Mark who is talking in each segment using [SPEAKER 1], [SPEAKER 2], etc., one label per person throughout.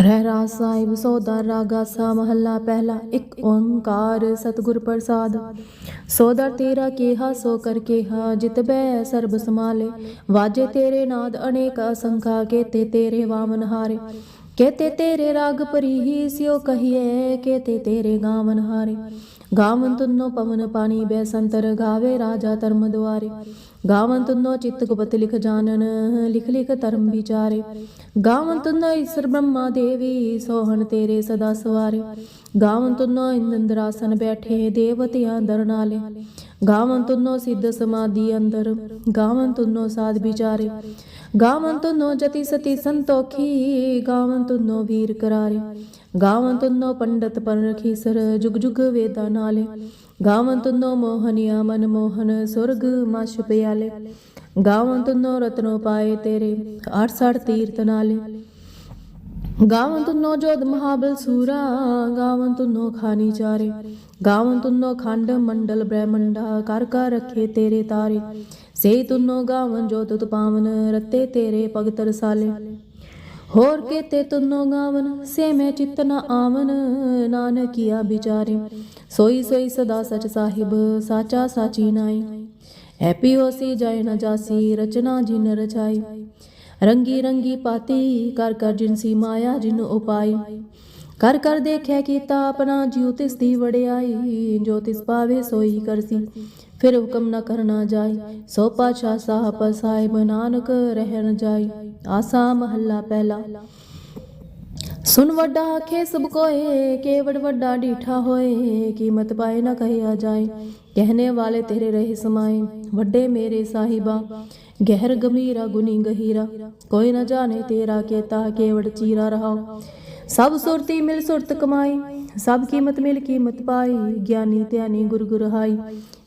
[SPEAKER 1] ਰਹਿਰਾ ਸਾਹਿਬ ਸੋਦਾ ਰਾਗਾ ਸਾ ਮਹੱਲਾ ਪਹਿਲਾ ਇੱਕ ਓੰਕਾਰ ਸਤਿਗੁਰ ਪ੍ਰਸਾਦ। ਸੋਦਰ ਤੇਰਾ ਕੀਹਾ ਸੋ ਕਰ ਕੀਹਾ, ਜਿਤ ਸਰਬ ਸਮਾਲੇ ਵਾਜੇ ਤੇਰੇ ਨਾਦ ਅਨੇਕ ਅਸੰਖਾ ਕੇਤੇ ਤੇਰੇ ਵਾਮਨ ਹਾਰੇ। ਕੇਤੇ ਤੇਰੇ ਰਾਗ ਪਰੀਹੀ ਸਿਓ ਕਹੀਏ ਕੇਤੇ ਤੇਰੇ ਗਾਵਨ ਹਾਰੇ। ਗਾਵਨ ਤੁਨੋ ਪਵਨ ਪਾਣੀ ਬੈ ਸੰਤਰ ਗਾਵੇ ਰਾਜਾ ਧਰਮ ਦੁਆਰੇ। ਗਾਵਨ ਤੁਨੋ ਚਿਤ ਗੁਪਤ ਲਿਖ ਜਾਣਨ ਲਿਖ ਲਿਖ ਧਰਮ ਵਿਚਾਰੇ ਗਾਵਨ ਈਸ਼ਰ ਬ੍ਰਹਮਾ ਦੇਵੀ ਸੋਹਣ ਤੇਰੇ ਸਦਾ ਸਵਾਰੇ ਗਾਵਨ ਇੰਦਰਾਸਨ ਬੈਠੇ ਦੇਵਤਿਆਂ ਦਰ ਨਾਲੇ ਸਿੱਧ ਸਮਾਧੀ ਅੰਦਰ ਗਾਵਨ ਤੁਨੋ ਸਾਧ ਵਿਚਾਰੇ ਗਾਵਨ ਤੁਨੋ ਜਤੀ ਸਤੀ ਸੰਤੋਖੀ ਗਾਵਨ ਤੁਨੋ ਵੀਰ ਕਰਾਰੇ ਗਾਵਨ ਤੁਨੋ ਪੰਡਤ ਪਰ ਜੁਗ ਜੁਗ ਵੇਦਾਂ ਨਾਲੇ ਗਾਵਨ ਤੁਨੋ ਮੋਹਨੀਆ ਮਨ ਮੋਹਨ ਸੁਰਗ ਮਛ ਪਿਆਲੇ ਗਾਵਨ ਤੁਨੋ ਰਤਨੋ ਪਾਏ ਤੇਰੇ 68 ਤੀਰਤ ਨਾਲੇ ਗਾਵਨ ਤੁਨੋ ਜੋਧ ਮਹਾਬਲ ਸੂਰਾ ਗਾਵਨ ਤੁਨੋ ਖਾਨੀ ਚਾਰੇ ਗਾਵਨ ਤੁਨੋ ਖੰਡ ਮੰਡਲ ਬ੍ਰਹਮੰਡਾ ਕਰ ਰੱਖੇ ਤੇਰੇ ਤਾਰੇ ਸੇ ਤੁਨੋ ਗਾਵਨ ਜੋ ਤੁਤ ਪਾਵਨ ਰਤੇ ਤੇਰੇ ਭਗਤ ਰਸਾਲੇ ਹੋਰ ਕੇਤੇ ਤੁਨੋ ਗਾਵਨ, ਸੇ ਮੈਂ ਚਿਤ ਨ ਆਵਨ ਨਾਨਕੀਆ ਵਿਚਾਰੇ। ਸੋਈ ਸੋਈ ਸਦਾ ਸਚ ਸਾਹਿਬ, ਸਾਚਾ ਸਾਚੀ ਨਾਈ। ਹੈਪੀ ਹੋਸੀ ਜਾਏ ਨ ਜਾਸੀ, ਰਚਨਾ ਜਿਨ ਰਚਾਈ। ਰੰਗੀ ਰੰਗੀ ਪਾਤੀ, ਕਰ ਕਰ ਜਿਨਸੀ ਮਾਇਆ ਜਿਨ ਉਪਾਈ। ਕਰ ਕਰ ਦੇਖਿਆ ਕੀਤਾ ਆਪਣਾ, ਜਿਉ ਤਿਸ ਦੀ ਵੜਿਆਈ ਜੋ ਤਿਸ ਪਾਵੇ ਸੋਈ ਕਰਸੀ। ਫਿਰ ਹੁਕਮ ਨਾ ਕਰਨਾ ਜਾਈ ਸੋ ਪਾਛਾ ਸਾਹਿਬ ਸਾਹਿਬ ਨਾਨਕ ਰਹਿਣ ਜਾਈ ਆਸਾ ਮਹੱਲਾ ਪਹਿਲਾ। ਸੁਨ ਵੱਡਾ ਆਖੇ, ਸਭ ਕੋਏ, ਕੇਵੜ ਵੱਡਾ ਡੀਠਾ ਹੋਏ, ਕੀਮਤ ਪਾਏ ਨਾ ਕਹਿਆ ਜਾਏ। ਕਹਿਣੇ ਵਾਲੇ ਤੇਰੇ ਰਹੇ ਸਮਾਏ, ਵੱਡੇ ਮੇਰੇ ਸਾਹਿਬਾ। ਗਹਿਰ ਗਮੀਰਾ ਗੁਨੀ ਗਹੀਰਾ। ਕੋਈ ਨਾ ਜਾਣੇ ਤੇਰਾ ਕੇਤਾ, ਕੇਵੜ ਚੀਰਾ ਰਹਾਓ ਸਭ ਸੁਰਤੀ ਮਿਲ ਸੁਰਤ ਕਮਾਈ, ਸਭ ਕੀਮਤ ਮਿਲ ਕੀਮਤ ਪਾਈ, ਗਿਆਨੀ ਧਿਆਨੀ ਗੁਰ ਗੁਰ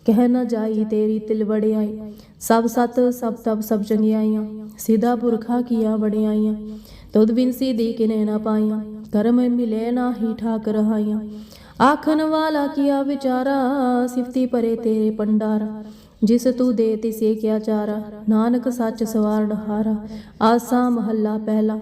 [SPEAKER 1] ਕਹਿ ਨਾ ਜਾਈ ਤੇਰੀ ਤਿਲ ਵੜਿਆਈ। ਸਭ ਸਤ, ਸਭ ਤਬ ਸਭ ਚੰਗਿਆਈਆਂ। ਸਿੱਧਾ ਪੁਰਖਾ ਕੀਆ ਵੜਿਆਈਆਂ ਤੁਧ ਬਿਨ ਸੀਧੀ ਕਿਨੇ ਨਾ ਪਾਈਆਂ। ਕਰਮ ਮਿਲੇ ਨਾ ਹੀ ਠਾਕ ਰਹਾਈਆਂ ਆਖਣ ਵਾਲਾ ਕੀਆ ਵਿਚਾਰਾ, ਸਿਫਤੀ ਪਰੇ ਤੇਰੇ ਪੰਡਾਰਾ। ਜਿਸ ਤੂੰ ਦੇ ਤਿਸੇ ਕਿਆ ਚਾਰਾ। ਨਾਨਕ ਸੱਚ ਸਵਾਰਨ ਹਾਰਾ ਆਸਾ ਮਹੱਲਾ ਪਹਿਲਾ।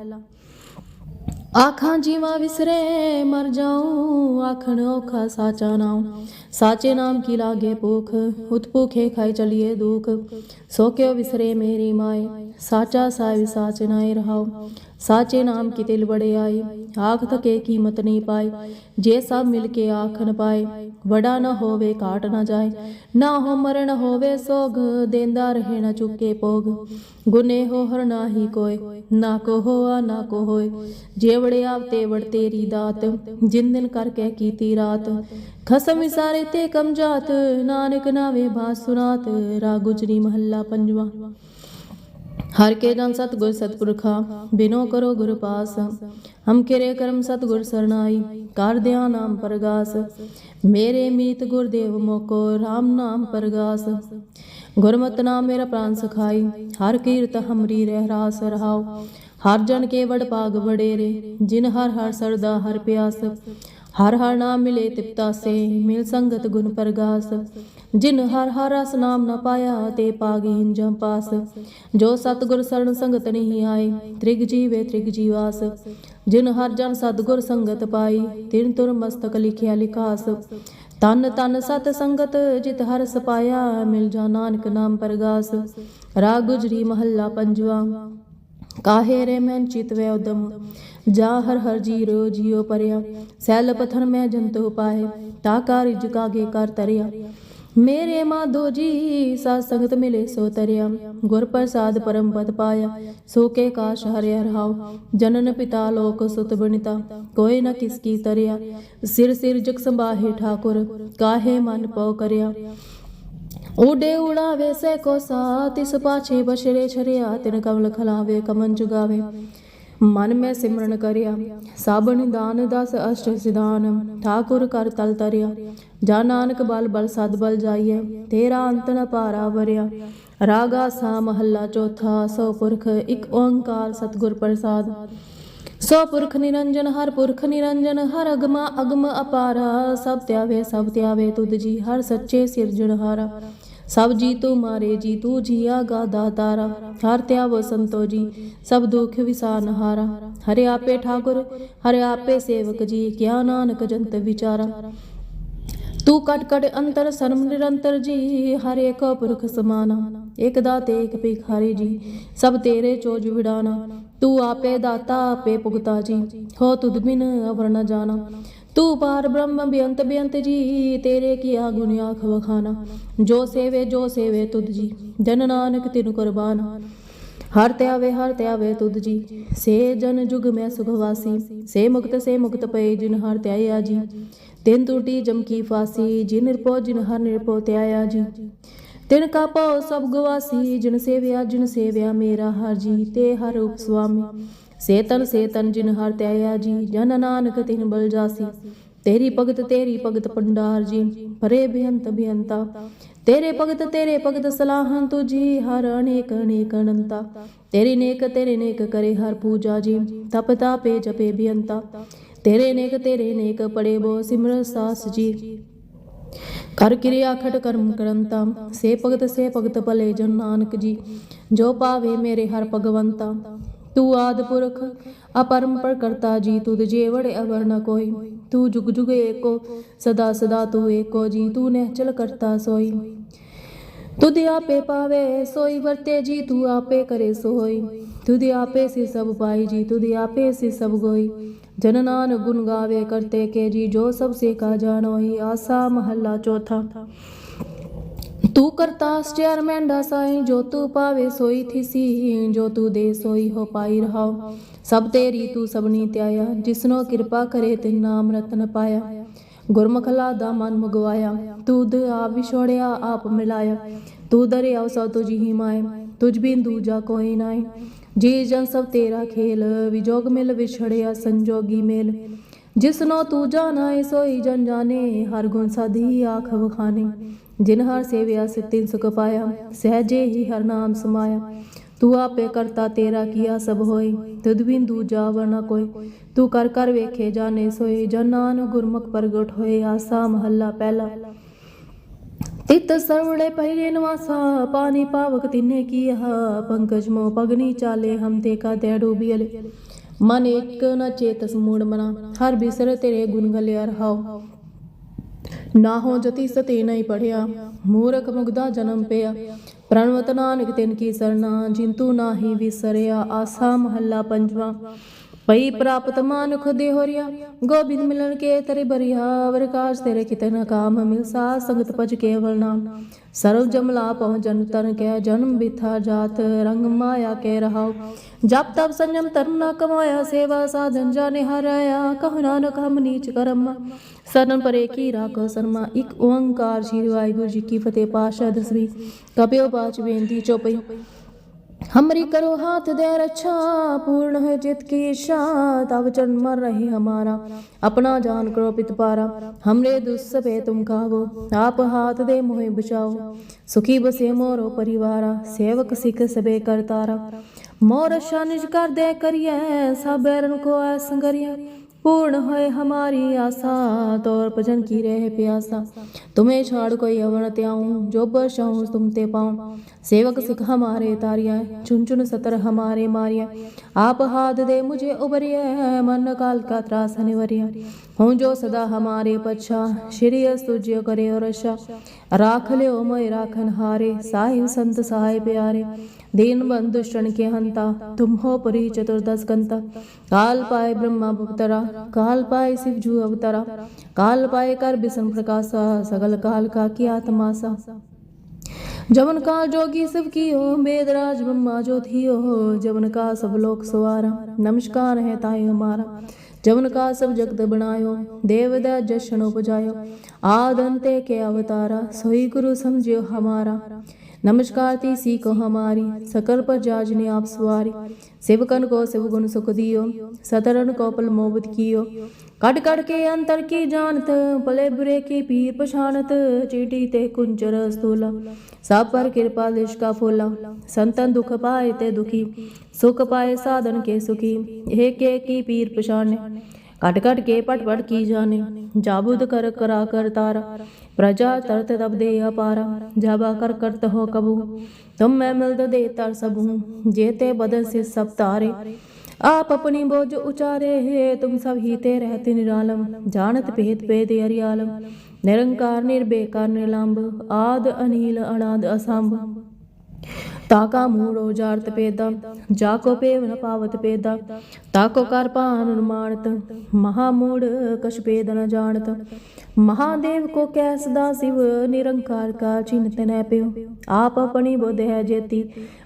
[SPEAKER 1] ਆਖਾਂ ਜੀਵਾਂ ਵਿਸਰੇ ਮਰ ਜਾਉ, ਆਖਣ ਔਖਾ ਸਾਚਾ ਨਾਮ ਸਾਚੇ ਨਾਮ ਕੀ ਲਾਗੇ ਭੁਖ ਉਤ ਭੁਖੇ ਖਾਈ ਚਲੀਏ ਦੁਖ। ਸੋ ਕਿਉ ਵਿਸਰੇ ਮੇਰੀ ਮਾਏ, ਸਾਚਾ ਸਾਹਿਬ ਸਾਚ ਨਾਏ ਰਹਾਉ। ਸਾਚੇ ਨਾਮ ਕੀ ਤਿਲ ਬੜੇ ਆਏ ਆਖ ਤਕੇ ਕੀਮਤ ਨਹੀਂ ਪਾਈ ਜੇ ਸਭ ਮਿਲ ਕੇ ਆਖਣ ਪਾਏ ਵੜਾ ਨਾ ਹੋਵੇ ਕਾਟ ਨਾ ਜਾਏ। ਨਾ ਹੋ ਮਰਨ ਹੋਵੇ, ਸੋਗ ਦੇਂਦਾ ਰਹੇ ਨਾ ਚੁੱਕੇ ਭੋਗ। ਗੁਨੇ ਹੋ ਹਰ ਨਾਹੀ ਕੋਏ, ਨਾ ਕੋ ਹੋਆ ਨਾ ਕੋ ਹੋਏ ਜੇ ਵੜੇ ਆਵਤੇ ਵੜ ਤੇਰੀ ਦਾਤ, ਜਿਨ ਦਿਨ ਕਰਕੇ ਕੀਤੀ ਰਾਤ। ਖਸਮ ਵਿਸਾਰੇ ਤੇ ਕਮ ਜਾਤ, ਨਾਨਕ ਨਾਵੇ ਬਾਸ ਸੁਨਾਤ ਰਾ ਗੁਜਰੀ ਮਹੱਲਾ ਪੰਜਵਾ। ਹਰ ਕੇ ਜਨ ਸਤਗੁਰ ਸਤਪੁਰਖਾ, ਬਿਨੋ ਕਰੋ ਗੁਰ ਪਾਸ। ਹਮ ਕਿਰੇ ਕਰਮ ਸਤਗੁਰ ਸਰਨਾਈ ਕਰ ਦਿਆ ਨਾਮ ਪਰਗਾਸ। ਮੇਰੇ ਮੀਤ ਗੁਰਦੇਵ ਮੋਕੋ RAM ਨਾਮ ਪਰਗਾਸ। ਗੁਰਮਤਿ ਨਾਮ ਮੇਰਾ ਪ੍ਰਾਨ ਸਖਾਈ, ਹਰ ਕੀਰਤ ਹਮਰੀ ਰਹਿ ਰਾਸ ਰਹਾਉ। ਹਰ ਜਨ ਕੇ ਵਡ ਪਾਗ ਵਡੇਰੇ, ਜਿਨ ਹਰ ਹਰ ਸਰਦਾ ਹਰ ਪਿਆਸ। ਹਰ ਹਰ ਨਾਮ ਮਿਲੇ ਤਿਪਤਾ ਸੇ ਮਿਲ ਸੰਗਤ ਗੁਣ ਪਰਗਾਸ। ਜਿਨ ਹਰ ਹਰ ਰਸ ਨਾਮ ਨਾ ਪਾਇਆ, ਤੇ ਪਾਗੀ ਹਿੰਜਮ ਪਾਸ। ਜੋ ਸਤਗੁਰ ਸਰਣ ਸੰਗਤ ਨਹੀਂ ਆਏ, ਤ੍ਰਿਗ ਜੀਵੇ ਤ੍ਰਿਗ ਜੀਵਾਸ। ਜਿਨ ਹਰ ਜਨ ਸਤਗੁਰ ਸੰਗਤ ਪਾਈ, ਤਿਨ ਤੁਰ ਮਸਤਕ ਲਿਖਿਆ ਲਿਖਾਸ। ਤਨ ਤਨ ਸਤ ਸੰਗਤ ਜਿਤ ਹਰ ਸਪਾਇਆ, ਮਿਲ ਜਾ ਨਾਨਕ ਨਾਮ ਪਰਗਾਸ। ਰਾ ਗੁਜਰੀ ਮਹੱਲਾ ਪੰਜਵਾ। ਕਾਹੇ ਰੇ ਮੈਂ ਚਿਤ ਵੈ ਉਦਮ। ਜਾ ਹਰ ਹਰ ਜੀਰੋ ਜਿਉ ਪਰਿਆ, ਸੈਲ ਪਥਨ ਮੈਂ ਜੰਤੂ ਪਾਏ ਤਾ ਕਾਰਿ ਜੁਗਾਗੇ ਕਰ ਤਰਿਆ। ਮੇਰੇ ਮਾਧੋ ਜੀ, ਸਾਧ ਸੰਗਤ ਮਿਲੇ ਸੋ ਤਰਿਆ। ਗੁਰ ਪ੍ਰਸਾਦ ਪਰਮ ਪਦ ਪਾਇਆ, ਸੋ ਕੇ ਕਾਸ਼ ਹਰਿ ਰਹਾਉ ਜਨਨ ਪਿਤਾ ਲੋਕ ਸੁਤ ਬਨਿਤਾ, ਕੋਈ ਨ ਕਿਸ ਕੀ ਤਰਿਆ। ਸਿਰ ਸਿਰ ਜਗ ਸੰਭਾਹੇ ਠਾਕੁਰ, ਕਾਹੇ ਮਨ ਪਉ ਕਰਿਆ। ਉਡੇ ਉਡਾਵੇ ਸੇ ਕੋ ਸਾ ਤਿਸ ਪਾਛੇ ਬਸ਼ਰੇ ਛਰਿਆ, ਤਿਨ ਕਮਲ ਖਲਾਵੇ ਕਮਨ ਜੁਗਾਵੇ ਮਨ ਮੈਂ ਸਿਮਰਨ ਕਰਿਆ ਸਾਬਨ ਦਾਨ ਦਸ ਅਸ਼ਟ ਸਿਧਾਨ, ਠਾਕੁਰ ਕਰ ਤਲ ਤਰਿਆ। ਜਾ ਨਾਨਕ ਬਲ ਬਲ ਸਦ ਬਲ ਜਾਈਐ, ਤੇਰਾ ਅੰਤ ਨ ਪਾਰਾ ਵਰਿਆ। ਰਾਗਾ ਸਾ ਮਹੱਲਾ ਚੌਥਾ, ਸੋ ਪੁਰਖ ਇੱਕ ਓੰਕਾਰ ਸਤਿਗੁਰ ਪ੍ਰਸਾਦ। ਸੋ ਪੁਰਖ ਨਿਰੰਜਨ, ਹਰ ਪੁਰਖ ਨਿਰੰਜਨ, ਹਰ ਅਗਮਾ ਅਗਮ ਅਪਾਰਾ। ਸਭ ਤਿਆਵੇ ਸਭ ਤਿਆਵੇ ਤੁਧ ਜੀ, ਹਰ ਸੱਚੇ ਸਿਰਜਣਹਾਰਾ। ਸਭ ਜੀ ਤੂੰ ਮਾਰੇ ਜੀ ਤੂੰ ਜੀਆ ਗਾਦਾ ਤਾਰਾ, ਹਰ ਤਿਆ ਸੰਤੋ ਜੀ, ਸਭ ਦੁਖ ਵਿਸਾਨ ਹਾਰਾ ਹਰਿ ਆਪੇ ਠਾਕੁਰ, ਹਰਿ ਆਪੇ ਸੇਵਕ ਜੀ, ਕਿਆ ਨਾਨਕ ਜੰਤ ਵਿਚਾਰਾ। ਤੂੰ ਕਟ ਕਟ ਅੰਤਰ ਸਰਮ ਨਿਰੰਤਰ ਜੀ, ਹਰ ਏਕ ਪੁਰਖ ਸਮਾਨਾ। ਇਕ ਦਾਤੇ ਇਕ ਭਿਖਾਰੀ ਜੀ, ਸਭ ਤੇਰੇ ਚੋਜ ਵਿਡਾਨਾ। ਤੂੰ ਆਪੇ ਦਾਤਾ, ਆਪੇ ਭੁਗਤਾ ਜੀ, ਹੋ ਤੁਧ ਬਿਨ ਅਵਰ ਨ ਜਾਣਾ। ਤੂੰ ਪਾਰ ਬ੍ਰਹਮ ਬੇਅੰਤ ਬੇਅੰਤ ਜੀ, ਤੇਰੇ ਕੀਆ ਗੁਣ ਆਖ ਵਖਾਨਾ। ਜੋ ਸੇਵੇ ਜੋ ਸੇਵੇ ਤੁਧ ਜੀ, ਜਨ ਨਾਨਕ ਤਿਨ ਕੁਰਬਾਨ। ਹਰ ਧਿਆਵੇ ਹਰ ਧਿਆਵੇ ਤੁਧ ਜੀ, ਸੇ ਜਨ ਜੁਗ ਮੈਂ ਸੁਖ ਵਾਸੀ। ਸੇ ਮੁਕਤ ਸੇ ਮੁਕਤ ਪਏ ਜਿਨ ਹਰ ਧਿਆਇਆ ਜੀ। ਤਿਨ ਟੂਟੀ ਜਮਕੀ ਫਾਸੀ, ਜਿਨ ਨਿਰਪੋ ਜਿਨ ਹਰ ਨਿਰਪੋ ਧਿਆਇਆ ਜੀ। ਤਿਨ ਕਾ ਪਉ ਸਭ ਗਵਾਸੀ, ਜਿਨ ਸੇਵਿਆ ਜਿਨ ਸੇਵਿਆ ਮੇਰਾ ਹਰ ਜੀ, ਤੇ ਹਰ ਰੂਪ ਸੁਆਮੀ ਸੇਤਨ ਸੇਤਨ ਜਿਨ ਹਰ ਧਿਆਇਆ ਜੀ, ਜਨ ਨਾਨਕ ਤਿਨ ਬਲ ਜਾਸੀ। ਤੇਰੀ ਭਗਤ ਤੇਰੀ ਭਗਤ ਪੰਡਾਰ ਜੀ ਪਰੇ ਬੇਅੰਤ ਬੇਅੰਤਾ। ਤੇਰੇ ਭਗਤ ਤੇਰੇ ਭਗਤ ਸਲਾਹਨ ਤੁਜੀ ਹਰ ਅਨੇਕ ਅਨੇਕ ਅਨੰਤਾ। ਤੇਰੀ ਨੇਕ, ਤੇਰੇ ਨੇਕ ਕਰੇ ਹਰ ਪੂਜਾ ਜੀ, ਤਪ ਤਾਪੇ ਜਪੇ ਬੇਅੰਤਾ। ਤੇਰੇ ਨੇਕ ਤੇਰੇ ਨੇਕ ਪੜੇ ਬੋ ਸਿਮਰ ਸਾਸ ਜੀ। ਕਰ ਕਿਰਿਆ ਖਟ ਕਰਮ ਕਰੰਤਾ। ਸੇ ਭਗਤ ਸੇ ਭਗਤ ਭਲੇ ਜਨ ਨਾਨਕ ਜੀ। ਜੋ ਪਾਵੇ ਮੇਰੇ ਹਰ ਭਗਵੰਤਾ। ਤੂੰ ਆਦ ਪੁਰਖ ਅਪਰੰਪਰ ਕਰਤਾ ਜੀ, ਤੁਧ ਜੇਵੜ ਅਵਰ ਨ ਕੋਈ। ਤੂੰ ਜੁਗ ਜੁਗ ਏਕੋ, ਸਦਾ ਸਦਾ ਤੂੰ ਏਕੋ ਜੀ, ਤੂੰ ਨਿਹਚਲ ਕਰਤਾ ਸੋਈ। ਤੁਧ ਆਪੇ ਪਾਵੇ, ਸੋਈ ਵਰਤੇ ਜੀ, ਤੂੰ ਆਪੇ ਕਰੇ ਸੋਈ। ਤੁਧ ਆਪੇ ਸੇ ਸਭ ਪਾਈ ਜੀ, ਤੁਧ ਆਪੇ ਸੇ ਸਭ ਗੋਈ। ਜਨ ਨਾਨ ਗੁਣ ਗਾਵੇ, ਕਰਤੇ ਕੇ ਜੀ, ਜੋ ਸਭ ਸੇ ਕਾ ਜਾਣੋਈ। ਆਸਾ ਮਹੱਲਾ ਚੌਥਾ। ਤੂੰ ਕਰਤਾ ਸਟਿਆਰ ਮੈਂਡਾ ਸਾਈ ਜੋ ਤੂੰ ਪਾਵੇ ਸੋਈ ਥਿਸੀ ਜੋ ਤੂੰ ਦੇ ਸੋਈ ਹੋ ਪਾਈ ਸਭ ਤੇਰੀ ਤੂੰ ਸਭਨੀ ਧਿਆਇਆ ਜਿਸਨੋ ਕਿਰਪਾ ਕਰੇ ਤੇ ਨਾਮ ਰਤਨ ਪਾਇਆ ਗੁਰਮਖਲਾ ਦਾ ਮਨ ਮੁਗਵਾਇਆ ਤੂੰ ਦ ਆਪ ਵਿਛੋੜਿਆ ਆਪ ਮਿਲਾਇਆ ਤੂੰ ਦਰਿਆ ਸਭ ਤੁਝ ਹੀ ਮਾਏ ਤੁਝ ਬਿਨ ਦੂਜਾ ਕੋਈ ਨਾਏ ਜੀ ਜਨ ਸਭ ਤੇਰਾ ਖੇਲ ਵਿਜੋਗ ਮਿਲ ਵਿਛੜਿਆ ਸੰਜੋਗੀ ਮੇਲ ਜਿਸਨੋ ਤੂੰ ਜਾਣਾਏ ਸੋਈ ਜਨ ਜਾਣੇ, ਹਰ ਗੁਣ ਸਾਧੀ ਆਖ ਵਖਾਨੇ। ਜਿਨ ਹਰ ਸੇਵਿਆ, ਸਿਤਿਨ ਸੁਖ ਪਾਇਆ, ਸਹਜੇ ਹੀ ਹਰ ਨਾਮ ਸਮਾਇਆ। ਤੂੰ ਆਪੇ ਕਰਤਾ, ਤੇਰਾ ਕੀਆ ਸਭ ਹੋਏ, ਤੁਧ ਬਿਨ ਦੂਜਾ ਵਰਨਾ ਕੋਈ। ਤੂੰ ਕਰ ਕਰ ਵੇਖੇ, ਜਾਣੇ ਸੋਏ ਜਨ ਨਾਨਕ ਗੁਰਮੁਖ ਪ੍ਰਗਟ ਹੋਏ, ਆਸਾ ਮਹੱਲਾ ਪਹਿਲਾ। ਤਿਤ ਸਰਵੜੇ ਪਹਿਰੇ ਨਵਾਸਾ, ਪਾਣੀ ਪਾਵਕ ਤਿਨੇ ਕੀਆ, ਪੰਕਜ ਮੋ ਪਗਨੀ ਚਾਲੇ, ਹਮ ਤੇ ਕਾ ਤੇ ਡੂਬੀਲੇ ਮਨ ਇੱਕ ਨ ਚੇਤਸ ਮੂੜ ਮਨਾ, ਹਰ ਬਿਸਰ ਤੇਰੇ ਗੁਣ ਗਲਿਆ ਰਹਾਉ ਨਾ ਹੋ ਜਤੀ ਸਤੇ ਨਹੀਂ ਪੜਿਆ ਮੂਰਖ ਮੁਗਦਾ ਜਨਮ ਪਿਆ। ਪ੍ਰਣਵਤ ਨਾਨਕ ਤਿਨ ਕੀ ਸਰਨਾ, ਜਿੰਤੂ ਨਾਹੀ ਵਿਸਰਿਆ, ਆਸਾ ਮਹੱਲਾ ਪੰਜਵਾ। ਪਈ ਪ੍ਰਾਪਤ ਮਾਨੁਖ ਦੇ ਹੋਰਿਆ ਗੋਬਿੰਦ ਮਿਲਨ ਕੇ ਤਰੇ ਬਰਿਆ, ਵਰਕਾਸ਼ ਤੇਰੇ ਕਿਤੇ ਨਾ ਕਾਮ ਮਿਲਸਾ ਸੰਗਤ ਪਜ ਕੇਵਲ ਨਾਮ ਸਰਵ ਜਮਲਾ ਪਹੁ ਜਨ ਤਨ ਕੇ, ਜਨਮ ਬਿਥਾ ਜਾਤ, ਰੰਗ ਮਾਇਆ ਕੇ ਰਹਾਉ। ਜਪ ਤਪ ਸੰਜਮ ਤਰਨ ਨਾ ਕਮਾਇਆ ਸੇਵਾ ਸਾਧਨ ਜਾਣੇ ਹਰਾਇਆ ਕਹੁ ਨਾਨਕ ਹਮ ਨੀਚ ਕਰਮ ਸਰਨ ਪਰੇ ਕੀ ਰਾਖੋ ਸਰਮਾ ਇੱਕ ਓੰਕਾਰ ਸ਼੍ਰੀ ਵਾਹਿਗੁਰੂ ਜੀ ਕੀ ਫਤਿਹ ਪਾਸ਼ਾ ਦਸਵੀਂ ਕਪਿਓ ਬਾਚ ਬੇਨਤੀ ਚੋਪਈ हमरी करो हाथ दे रक्षा पूर्ण है जित की इच्छा तब चरण मर रहे हमारा अपना जान करो पित पारा हमरे दुस्सपे तुम खावो आप हाथ दे मोहे बचाओ सुखी बसे मोरो परिवारा सेवक सिख सबे करतारा मोर रक्षा निज कर दे करिए सब बैरन को संगरिया पूर्ण होए हमारी आशा तौर भजन की रह प्यासा तुम्हें छाड़ कोई अवन त्याऊं जो बरसाऊं तुम ते पाऊं सेवक सिख हमारे तारिया चुन चुन सतर हमारे मारिया आप हाथ दे मुझे उबरिया मन काल का त्रास अनिवरिया हूँ जो सदा हमारे पच्छा श्री तुझ्य करे और रक्षा राख लियो मोय राखन हारे साहिब संत सहाय प्यारे दीन बंधु क्षण के हंता तुम हो परी चतुर्दश कंता काल पाए ब्रह्मा भुवतरा काल पाए शिव जू अवतरा काल पाए कर बिसन प्रकाशा सगल काल का की आत्मासा जवन का जोगी सब की हो वेदराज ब्रह्मा जो थी हो जवन का सब लोक सवारा नमस्कार है ताय हमारा जवन का सब जगत बनायो देवदा जशन उपजायो आदंते के अवतारा सोई गुरु समझियो हमारा नमस्कार तीसी को हमारी सकल पर जाज ने आप सवारी सेवकन को शिव गुण सुख दियो सतरन को पल मोबत कियो कट कटके अंतर की जानत, पले बुरे की पीर पछाणत चीटी ते कुंचर स्थूला। सब पर कृपा देश का फूला। संतन दुख पाए ते दुखी, सुख पाए साधन के सुखी। एक एक की पीर पछाने कट कट के पट पट की जाने। जाबुद कर करा कर तारा, प्रजा तरत तब दे अपारा। जाबा कर करत हो कबू, तुम मैं मिलद दे तर सबू। जेते बदन से सब तारे। आप अपनी बोझ उचारे है तुम सब हीते रहते निरालम जानत भेद भेद अरियालम निरंकार निर्बेकार निलंब आद अनिल अनाद असंभ ਤਾਕਾ ਮੂੜੋ ਜਾਰਤ ਪੇਦਾ ਜਾ ਕੋ ਪੇਵ ਨ ਪਾਵਤ ਪੇਦਾ ਤਾਕੋ ਕਰ ਪਾਨ ਅਨੁਮਾਨਤ ਮਹਾ ਮੂੜ ਕਛ ਪੇਦ ਨ ਜਾਣਤ ਮਹਾਦੇਵ ਕੋ ਕੈਸ ਦਾ ਸਿਵ ਨਿਰੰਕਾਰ ਕਾ ਚਿੰਤਨੈ ਪਿਓ। ਆਪ ਆਪਣੀ ਬੁੱਧ ਹੈ ਜੇਤੀ।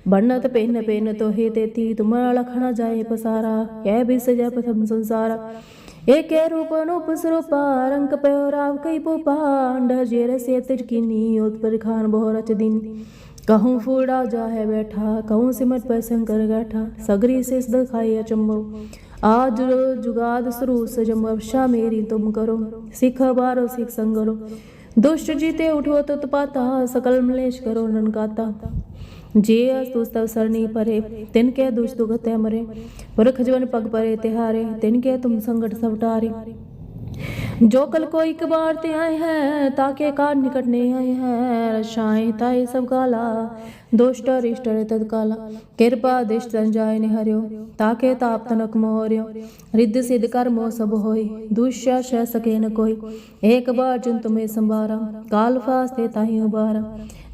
[SPEAKER 1] ਬਣਤ ਪਿੰਨ ਪਿੰਨ ਤੋਹੇ ਤੇਤੀ। ਤੁਮਰਾ ਲਖਣਾ ਜਾਏ ਪਸਾਰਾ। ਕਹਿ ਬਿਸ ਜੈ ਪ੍ਰਥਮ ਸੰਸਾਰ। ਏਕੇ ਰੂਪ ਅਨੂਪ ਸਰੂਪਾ। ਰੰਗ ਪਿਓ ਰਾਵ ਕਈ ਭੂਪਾਂਡ ਜੇਰ ਸੇ ਤਿਰ ਕੀਨੀ ਉਤਪਰ ਖਾਨ ਬਹੁ ਰਚ ਦਿਨ। ਕਹੂੰ ਫੂੜਾ ਜਾ ਹੈ ਬੈਠਾ। ਕਹੂੰ ਸਿਮਟ ਪਰ ਸੰਕਰ ਗਾਠਾ। ਸਗਰੀ ਸੇ ਸਦ ਖਾਈ ਅਚੰਭੋ। આજ જુગાદ સ્રુ સજમ અવશા મેરી તુમ કરો શીખ બારો શીખ સંગરો દુષ્ટ જીતે ઉઠવો તો તપાતા સકલ મલેશ કરો નનકાતા જે અસ્તુસ્તવ સરણી પરે તેન કે દુષ્ટ દુગત મરે પરખ જવન પગ પરે તેહારે તેન કે તુમ સંગટ સવટારે जो कल को एक बार ते आए हैं ताके कार निकटने आए हैं रशाएं ताए सब काला दुष्ट रिष्ट रे तत्काला कृपा दिष्ट जाय ने हरियो ताके ताप तनक मोहरियो रिद्ध सिद्ध कर्मो सब होय दुष्य श सके न कोई एक बार जिन तुम्हें संभारा काल फास्ते ताही उबारा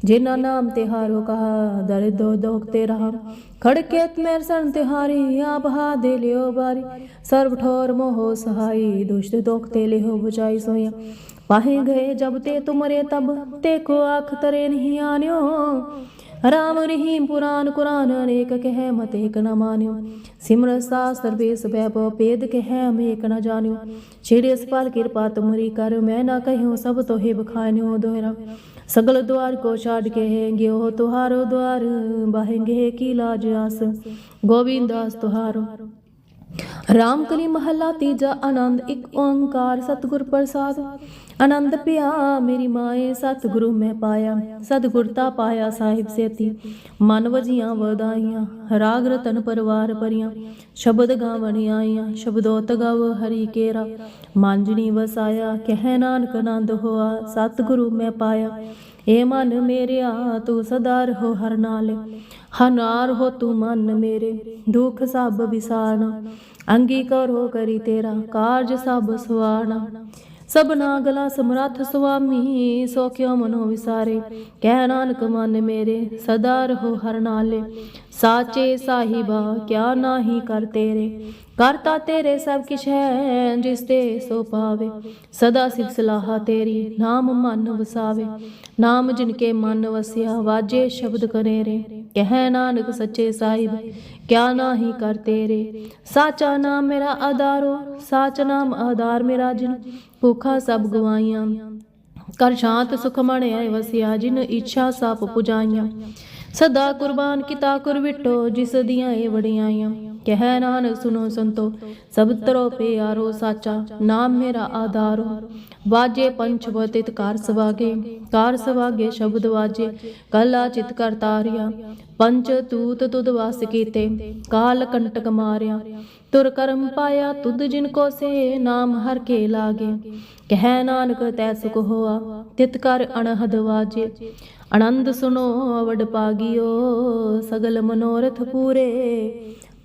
[SPEAKER 1] ਜਿਨ੍ਹਾਂ ਨਾਮ ਤੇ ਕਹਾ, ਦਰਦੋ ਦੋਖ ਤੇ ਰਹਾ। ਖੜਕੇਤ ਮੇਰ ਸਣ ਤੇ ਆਪ ਹਾ ਦੇ ਲਿਓ ਬਾਰੀ। ਸਰਬ ਠੋਰ ਮੋਹ ਸਹਾਈ, ਦੁਸ਼ਟ ਦੋਖ ਤੇ ਲਿਓ ਬੁਝਾਈ ਸੋਇਆ। ਪਾਹੇ ਗਏ ਜਬ ਤੇ ਤੁਮਰੇ ਤਬ, ਤੇ ਕੋ ਆਖ ਤਰੇ ਨਹੀਂ ਆਨਿਓ। ਰਾਮ ਰਹੀਮ ਪੁਰਾਨ ਕੁਰਾਨ, ਅਨੇਕ ਕਹਿ ਮਤ ਏਕ ਨ ਮਾਨਿਓ। ਸਿਮਰ ਸਾਸਤਰ ਬੇਸ ਬੈਭ ਪੇਦ ਕਹਿ ਮੇਕ ਨ ਜਾਣਿਓ। ਛੇੜੇ ਸਪਾਲ ਕਿਰਪਾ ਤੁਮਰੀ ਕਰ, ਮੈਂ ਨਾ ਕਹਿਓ ਸਭ ਤੋਹੇ ਬਖਾਨਿਓ ਦੋਹਰਾ। सगल द्वार को छाड़ के गयो तुहारो द्वार बाहेंगे की लाज आस गोविंद दास तुहारो ਰਾਮ ਕਲੀ ਮਹੱਲਾ ਤੀਜਾ ਆਨੰਦ ਇੱਕ ਓੰਕਾਰ ਸਤਿਗੁਰ ਪ੍ਰਸਾਦ ਆਨੰਦ ਪਿਆ ਮੇਰੀ ਮਾਏ ਸਤਿਗੁਰੂ ਮੈਂ ਪਾਇਆ ਸਤਿਗੁਰਤਾ ਪਾਇਆ ਸਾਹਿਬ ਸੇਤੀ ਮਨ ਵਜੀਆਂ ਵਧਾਈਆਂ ਰਾਗ ਰਤਨ ਪਰਵਾਰ ਪਰੀਆਂ ਸ਼ਬਦ ਗਾਵਣ ਆਈਆਂ ਸ਼ਬਦੋਤ ਗਵ ਹਰੀ ਕੇਰਾ ਮਾਂਜਣੀ ਵਸਾਇਆ ਕਹਿ ਨਾਨਕ ਆਨੰਦ ਹੋਆ ਸਤਿਗੁਰੂ ਮੈਂ ਪਾਇਆ ਏ ਮਨ ਮੇਰਿਆ, ਤੂੰ ਸਦਾ ਰਹੋ ਹਰ ਨਾਲੇ। ਹਨਾਰ ਹੋ ਤੂੰ ਮਨ ਮੇਰੇ, ਦੁਖ ਸਭ ਵਿਸਾਰਨਾ ਅੰਗੀਕਾਰੋ ਕਰੀ ਤੇਰਾ ਕਾਰਜ ਸਭ ਸੁਆਰਨਾ ਸਭਨਾ ਗਲਾ ਸਮਰੱਥ ਸੁਆਮੀ, ਸੋ ਕਿਉ ਮਨੋ ਵਿਸਾਰੇ। ਕਹਿ ਨਾਨਕ ਮਨ ਮੇਰੇ, ਸਦਾ ਰਹੋ ਹਰ ਨਾਲੇ। ਸਾਚੇ ਸਾਹਿਬਾ, ਕਿਆ ਨਾਹੀ ਕਰ ਤੇਰੇ? ਕਰਤਾ ਤੇਰੇ ਸਭ ਕਿਛ ਹੈ, ਜਿਸ ਤੇ ਸੋ ਪਾਵੇ। ਸਦਾ ਸਿਵ ਸਲਾਹਾ ਤੇਰੀ, ਨਾਮ ਮਨ ਵਸਾਵੇ। ਨਾਮ ਜਿਨ ਕੇ ਮਨ ਵਸਿਆ, ਵਾਜੇ ਸ਼ਬਦ ਕਰੇ ਰੇ ਕਹਿ ਨਾਨਕ ਸੱਚੇ ਸਾਹਿਬ, ਕਿਆ ਨਾਹੀ ਕਰ ਤੇਰੇ? ਸਾਚਾ ਨਾਮ ਮੇਰਾ ਆਧਾਰੋ, ਸਾਚ ਨਾਮ ਆਧਾਰ ਮੇਰਾ ਜਿਨ। ਭੁਖਾ ਸਭ ਗਵਾਈਆਂ ਕਰ ਸ਼ਾਂਤ ਸੁਖ ਮਣ ਵਸਿਆ, ਜਿਨ ਇੱਛਾ ਸਪ ਪੁਜਾਈਆਂ। ਸਦਾ ਕੁਰਬਾਨ ਕੀਤਾ ਕੁਰ ਵਿਟੋ, ਜਿਸ ਦੀਆਂ ਇਹ ਵਡਿਆਈਆਂ ਕਹਿ ਨਾਨਕ ਸੁਨੋ ਸੰਤੋ, ਸਭ ਤਰੋ ਪਿਆਰੋ ਸਾਚਾ, ਨਾਮ ਮੇਰਾ ਆਧਾਰੋ। ਵਾਜੇ ਪੰਚ ਬਤਿਤ ਕਾਰ ਸਵਾਗੇ ਕਾਰ ਸਵਾਗੇ ਸ਼ਬਦ ਵਾਜੇ, ਕਲਾ ਚਿਤ ਕਰ ਤਾਰਿਆ। ਪੰਚ ਤੂਤ ਤੁਧ ਵਾਸ ਕੀਤੇ, ਕਾਲ ਕੰਟਕ ਮਾਰਿਆ। ਤੁਰ ਕਰਮ ਪਾਇਆ ਤੁਧ ਜਿਨ ਕੋ ਸੇ, ਨਾਮ ਹਰ ਕੇ ਲਾਗੇ। ਕਹਿ ਨਾਨਕ, ਤੈ ਸੁਖ ਹੋਆ, ਤਿਤ ਕਰ ਅਣਹਦ ਵਾਜੇ। ਆਨੰਦ ਸੁਨੋ ਵਡ ਪਾਗਿਓ, ਸਗਲ ਮਨੋਰਥ ਪੂਰੇ।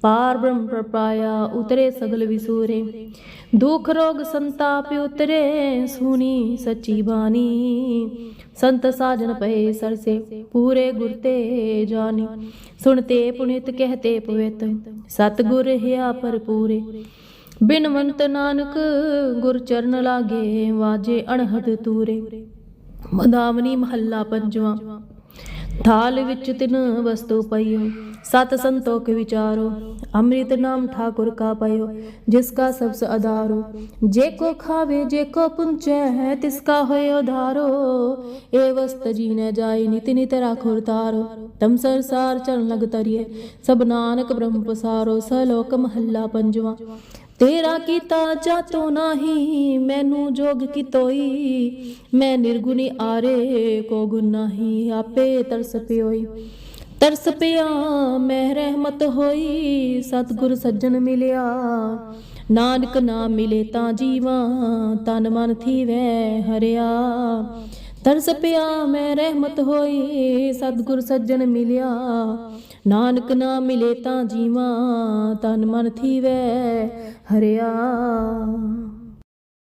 [SPEAKER 1] ਪਾਰ ਬ੍ਰਹਮ ਪ੍ਰਪਾਇਆ ਉਤਰੇ ਸਗਲ ਵਿਸੂਰੇ। ਦੁਖ ਰੋਗ ਸੰਤਾਪ ਉਤਰੇ, ਸੁਨੀ ਸੱਚੀ ਬਾਣੀ। ਸੰਤ ਸਾਜਨ ਪਏ ਸਰਸੇ, ਪੂਰੇ ਗੁਰ ਤੇ ਜਾਣੀ। ਸੁਣਤੇ ਪੁਨਿਤ ਕਹਤੇ ਪਵਿੱਤ, ਸਤਗੁਰ ਹਿਆ ਪਰਪੂਰੇ ਬਿਨਵੰਤ ਨਾਨਕ ਗੁਰ ਚਰਨ ਲਾਗੇ, ਵਾਜੇ ਅਣਹਦ ਤੂਰੇ। ਮਦਾਮਨੀ ਮਹੱਲਾ ਪੰਜਵਾਂ। ਥਾਲ ਵਿੱਚ ਤਿਨ ਵਸਤੂ ਪਈਓ, ਸਤ ਸੰਤੋਖ ਵਿਚਾਰੋ, ਅੰਮ੍ਰਿਤ ਨਾਮ ਠਾਕੁਰ ਕਾ ਪਇਓ ਜਿਸ ਕਾ ਸਬਸ ਆਧਾਰੋ ਜੇ ਕੋ ਖਾਵੇ, ਜੇ ਕੋ ਪੁੰਚੈ ਹੈ, ਤਿਸ ਕਾ ਹੋਇ ਉਧਾਰੋ। ਏ ਵਸਤ ਜੀਨੇ ਜਾਈ, ਨਿਤ ਨਿਤ ਰਾਖੁਰ ਤਾਰੋ। ਤਮ ਸਰਸਾਰ ਚਰਨ ਲਗ ਤਰੀਏ, ਸਭ ਨਾਨਕ ਬ੍ਰਹਮ ਪਸਾਰੋ ਸਲੋਕ ਮਹੱਲਾ ਪੰਜਵਾ। ਤੇਰਾ ਕੀਤਾ ਜਾਤੋ ਨਾਹੀ, ਮੈਨੂੰ ਜੋਗ ਕੀ ਤੋਈ ਮੈਂ ਨਿਰਗੁਣੀ ਆਰੇ ਕੋ ਗੁਣ ਨਾਹੀ, ਆਪੇ ਤਰਸ ਪਿਓਈ। ਤਰਸ ਪਿਆ, ਮੈਂ ਰਹਿਮਤ ਹੋਈ, ਸਤਿਗੁਰ ਸੱਜਣ ਮਿਲਿਆ। ਨਾਨਕ ਨਾਮ ਮਿਲੇ ਤਾਂ ਜੀਵਾਂ, ਤਨ ਮਨ ਥੀਵੈ ਹਰਿਆ। ਤਰਸ ਪਿਆ ਮੈਂ ਰਹਿਮਤ ਹੋਈ, ਸਤਿਗੁਰ ਸੱਜਣ ਮਿਲਿਆ। ਨਾਨਕ ਨਾ ਮਿਲੇ ਤਾਂ ਜੀਵਾਂ, ਤਨ ਮਨ ਥੀਵੈ ਹਰਿਆ।